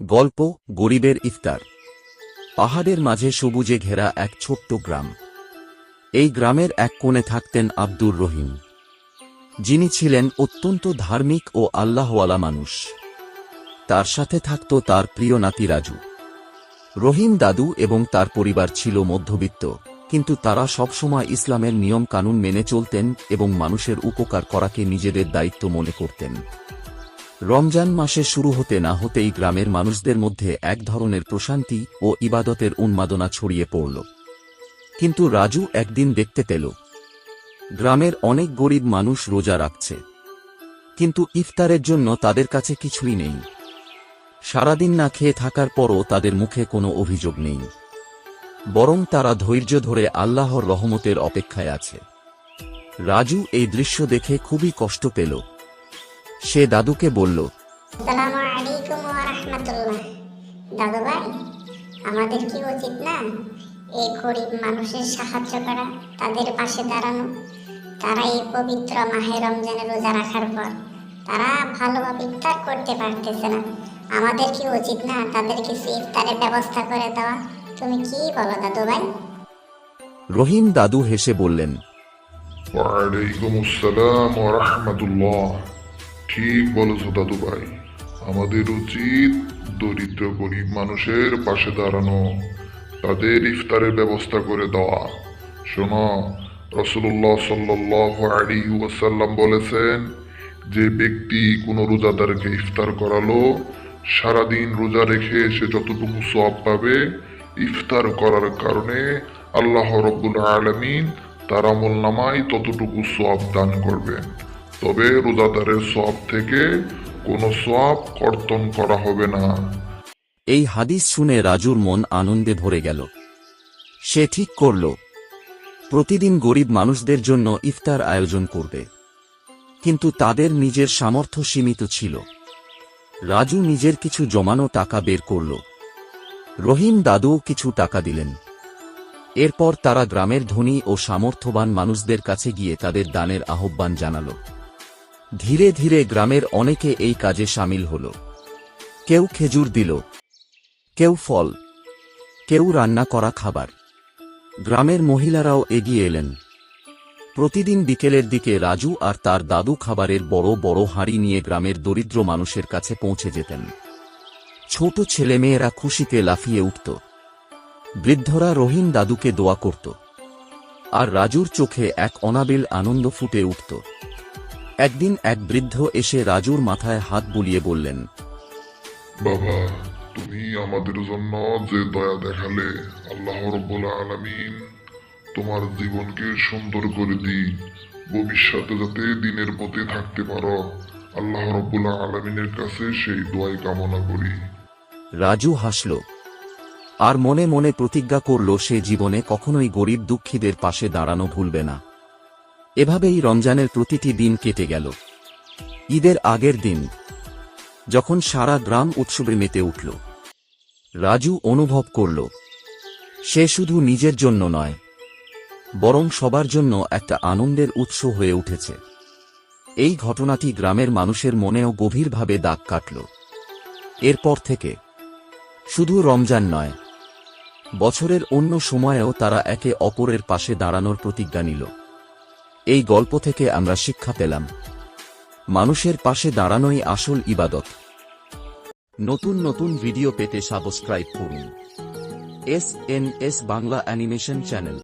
গল্প, গরিবের ইফতার। পাহাড়ের মাঝে সবুজে ঘেরা এক ছোট্ট গ্রাম। এই গ্রামের এক কোণে থাকতেন আব্দুর রহিম। যিনি ছিলেন অত্যন্ত ধার্মিক ও আল্লাহওয়ালা মানুষ। তার সাথে থাকত তার প্রিয় নাতি রাজু। রহিম দাদু এবং তার পরিবার ছিল মধ্যবিত্ত, কিন্তু তারা সবসময় ইসলামের নিয়ম কানুন মেনে চলতেন এবং মানুষের উপকার করাকে নিজেদের দায়িত্ব মনে করতেন। রমজান মাসে শুরু হতে না হতেই গ্রামের মানুষদের মধ্যে এক ধরনের প্রশান্তি ও ইবাদতের উন্মাদনা ছড়িয়ে পড়ল। কিন্তু রাজু একদিন দেখতে পেল, গ্রামের অনেক গরিব মানুষ রোজা রাখছে। কিন্তু ইফতারের জন্য তাদের কাছে কিছুই নেই। সারাদিন না খেয়ে থাকার পরও তাদের মুখে কোনো অভিযোগ নেই। বরং তারা ধৈর্য ধরে আল্লাহর রহমতের অপেক্ষায় আছে। রাজু এই দৃশ্য দেখে খুবই কষ্ট পেল। সে দাদুকে বলল দাদু ভাই আমাদের কি উচিত না এই গরিব মানুষের সাহায্য করা তাদের পাশে দাঁড়ানো? তারা এই পবিত্র মাহে রমজানে রোজা রাখার পর তারা ভালোভাবে ইফতার করতে পারতেছে না। আমাদের কি উচিত না তাদের কিছু ইফতারের ব্যবস্থা করে দেওয়া? তুমি কি বলো দাদু ভাই? রহিম দাদু হেসে বললেন ওয়ালাইকুম আসসালাম ওয়া রাহমাতুল্লাহ। ঠিক বলেছ দাদু ভাই আমাদের উচিত দরিদ্র, গরিব মানুষের পাশে দাঁড়ানো, তাদের ইফতারের ব্যবস্থা করে দেওয়া। শোনো রসুল্লাহ সাল্লাহ আলী ওয়াসাল্লাম বলেছেন, যে ব্যক্তি কোনো রোজাদারকে ইফতার করালো, সারাদিন রোজা রেখে সে যতটুকু সব পাবে ইফতার করার কারণে আল্লাহ রব্বুল আলমিন তার আমল নামায় ততটুকু সব দান করবেন। তবে রোজাদারের সব থেকে কোনো সব কর্তন করা হবে না। এই হাদিস শুনে রাজুর মন আনন্দে ভরে গেল। সে ঠিক করল, প্রতিদিন গরিব মানুষদের জন্য ইফতার আয়োজন করবে। কিন্তু তাদের নিজের সামর্থ্য সীমিত ছিল। রাজু নিজের কিছু জমানো টাকা বের করল। রহিম দাদুও কিছু টাকা দিলেন। এরপর তারা গ্রামের ধনী ও সামর্থ্যবান মানুষদের কাছে গিয়ে তাদের দানের আহ্বান জানাল। ধীরে ধীরে গ্রামের অনেকে এই কাজে সামিল হল। কেউ খেজুর দিল, কেউ ফল, কেউ রান্না করা খাবার। গ্রামের মহিলারাও এগিয়ে এলেন। প্রতিদিন বিকেলের দিকে রাজু আর তার দাদু খাবারের বড় বড় হাঁড়ি নিয়ে গ্রামের দরিদ্র মানুষের কাছে পৌঁছে যেতেন। ছোট ছেলেমেয়েরা খুশিতে লাফিয়ে উঠত। বৃদ্ধরা রহিম দাদুকে দোয়া করত। আর রাজুর চোখে এক অনাবিল আনন্দ ফুটে উঠত। একদিন এক বৃদ্ধ এসে রাজুর মাথায় হাত বুলিয়ে বললেন বাবা তুমি আমাদের জন্য যে দয়া দেখালে আল্লাহ রব্বুল আলামিন তোমার জীবনকে সুন্দর করে দিই ভবিষ্যতে যাতে দিনের পথে থাকতে পারো আল্লাহ রব্বুল আলমিনের কাছে সেই দোয়াই কামনা করি। রাজু হাসল। আর মনে মনে প্রতিজ্ঞা করল সে জীবনে কখনোই গরিব দুঃখীদের পাশে দাঁড়ানো ভুলবে না। এভাবেই রমজানের প্রতিটি দিন কেটে গেল। ঈদের আগের দিন, যখন সারা গ্রাম উৎসবে মেতে উঠল। রাজু অনুভব করল, সে শুধু নিজের জন্য নয়, বরং সবার জন্য একটা আনন্দের উৎস হয়ে উঠেছে। এই ঘটনাটি গ্রামের মানুষের মনেও গভীরভাবে দাগ কাটল। এরপর থেকে, শুধু রমজান নয়, বছরের অন্য সময়েও তারা একে অপরের পাশে দাঁড়ানোর প্রতিজ্ঞা নিল। এই গল্প থেকে আমরা শিক্ষা পেলাম। মানুষের পাশে দাঁড়ানোই আসল ইবাদত। নতুন নতুন ভিডিও পেতে সাবস্ক্রাইব করুন। S N S Bangla animation channel.